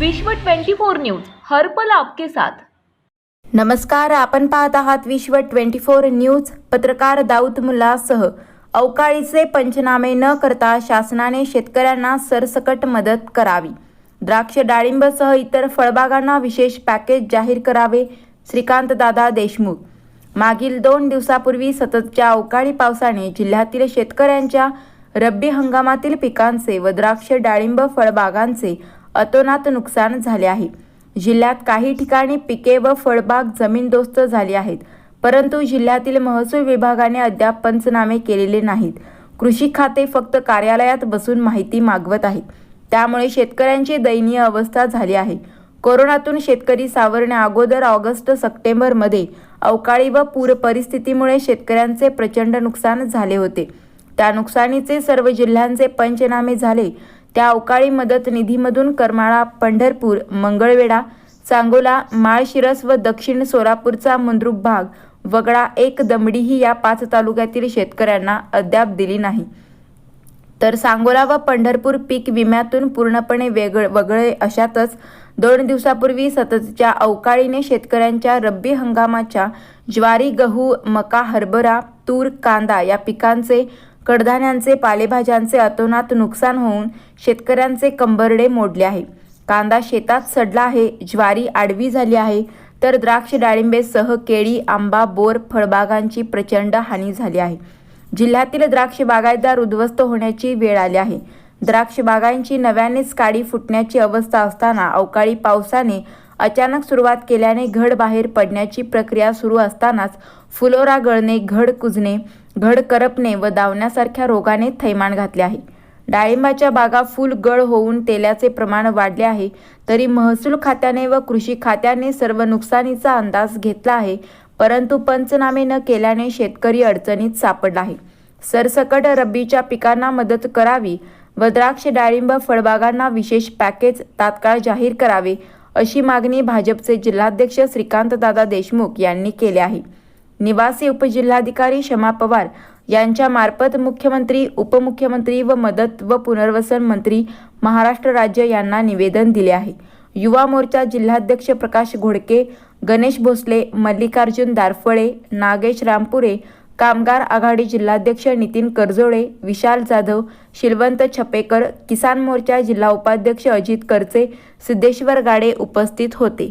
विश्व 24 न्यूज हर्पल आपके साथ. नमस्कार आपण पाहत आहात विश्व ट्वेंटी फोर न्यूज पत्रकार दाऊद मुलासह अवकाळीचे पंचनामे न करता शासनाने शेतकऱ्यांना सरसकट मदत करावी. द्राक्ष डाळिंबसह इतर फळबागांना विशेष पॅकेज जाहीर करावे श्रीकांत दादा देशमुख. मागील दोन दिवसापूर्वी सततच्या अवकाळी पावसाने जिल्ह्यातील शेतकऱ्यांच्या रब्बी हंगामातील पिकांचे व द्राक्ष डाळिंब फळबागांचे अतोनात नुकसान झाले आहे. जिल्ह्यात काही ठिकाणी पिके व फळबाग जमीनदोस्त झाली आहेत. परंतु जिल्ह्यातील महसूल विभागाने अद्याप पंचनामे केलेले नाहीत. कृषी खाते फक्त कार्यालयात बसून माहिती मागवत आहे त्यामुळे शेतकऱ्यांची दयनीय अवस्था झाली आहे. कोरोनातून शेतकरी सावरण्या अगोदर ऑगस्ट सप्टेंबरमध्ये अवकाळी व पूर परिस्थितीमुळे शेतकऱ्यांचे प्रचंड नुकसान झाले होते. त्या नुकसानीचे सर्व जिल्ह्यांचे पंचनामे झाले. त्या अवकाळी मदत निधीमधून करमाळा पंढरपूर मंगळवेढा सांगोला माळशिरस व दक्षिण सोलापूरचा मंद्रुप भाग वगळा एक दमडीही या पाच तालुक्यातील शेतकऱ्यांना अद्याप दिली नाही. तर सांगोला व पंढरपूर पीक विम्यातून पूर्णपणे वेगळ वगळे अशातच दोन दिवसापूर्वी सततच्या अवकाळीने शेतकऱ्यांच्या रब्बी हंगामाच्या ज्वारी गहू मका हरभरा तूर कांदा या पिकांचे कडधान्यांचे पालेभाज्यांचे अतोनात नुकसान होऊन शेतकऱ्यांचे कंबरडे मोडले आहे. कांदा शेतात सडला आहे ज्वारी आडवी झाली आहे तर द्राक्ष डाळिंबेसह केळी आंबा बोर फळबागांची प्रचंड हानी झाली आहे. जिल्ह्यातील द्राक्ष बागायतदार उद्ध्वस्त होण्याची वेळ आली आहे. द्राक्ष बागांची नव्यानेच काडी फुटण्याची अवस्था असताना अवकाळी पावसाने अचानक सुरुवात केल्याने घड बाहेर पडण्याची प्रक्रिया सुरू असतानाच फुलोरा गळणे घड कुजणे घड करपणे व दावण्यासारख्या रोगाने थैमान घातले आहे. डाळिंबाच्या बागा फुल गळ होऊन तेलाचे प्रमाण वाढले आहे तरी महसूल खात्याने व कृषी खात्याने सर्व नुकसानीचा अंदाज घेतला आहे परंतु पंचनामे न केल्याने शेतकरी अडचणीत सापडला आहे. सरसकट रब्बीच्या पिकांना मदत करावी व द्राक्ष डाळिंब फळबागांना विशेष पॅकेज तात्काळ जाहीर करावे अशी मागणी भाजपचे जिल्हाध्यक्ष श्रीकांतदादा देशमुख यांनी केली आहे. निवासी उपजिल्हाधिकारी शमा पवार यांच्या मार्फत मुख्यमंत्री उपमुख्यमंत्री व मदत व पुनर्वसन मंत्री महाराष्ट्र राज्य यांना निवेदन दिले आहे. युवा मोर्चा जिल्हाध्यक्ष प्रकाश घोडके गणेश भोसले मल्लिकार्जुन दारफळे नागेश रामपुरे कामगार आघाडी जिल्हाध्यक्ष नितीन करजोळे विशाल जाधव शिलवंत छपेकर किसान मोर्चा जिल्हा उपाध्यक्ष अजित करचे सिद्धेश्वर गाडे उपस्थित होते.